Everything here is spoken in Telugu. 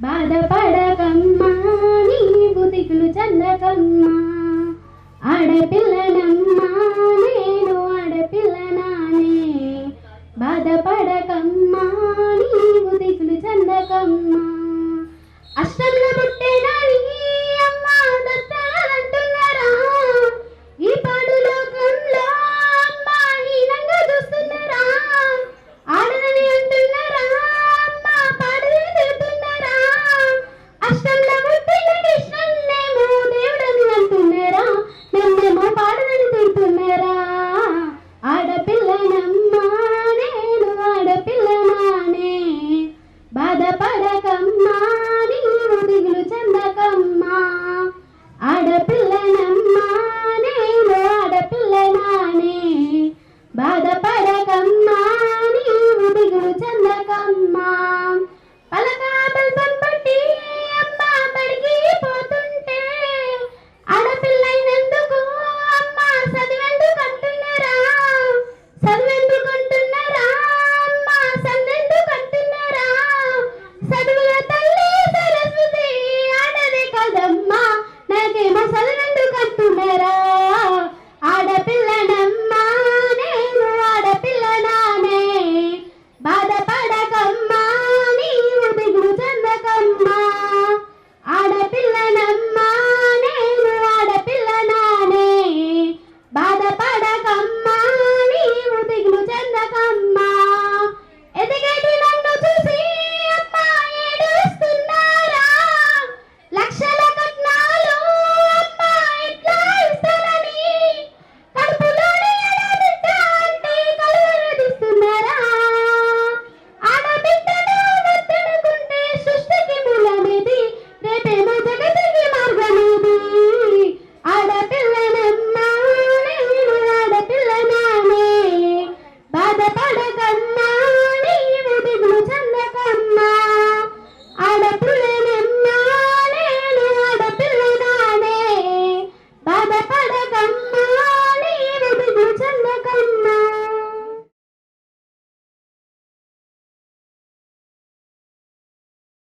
బాధపడకమ్మా నీవు దిగులు చల్లకమ్మా. ఆడపిల్లనమ్మా నేను ఆడపిల్లనానే. బాధపడకమ్మా నీవు దిగులు చల్లకమ్మా. అష్టంలో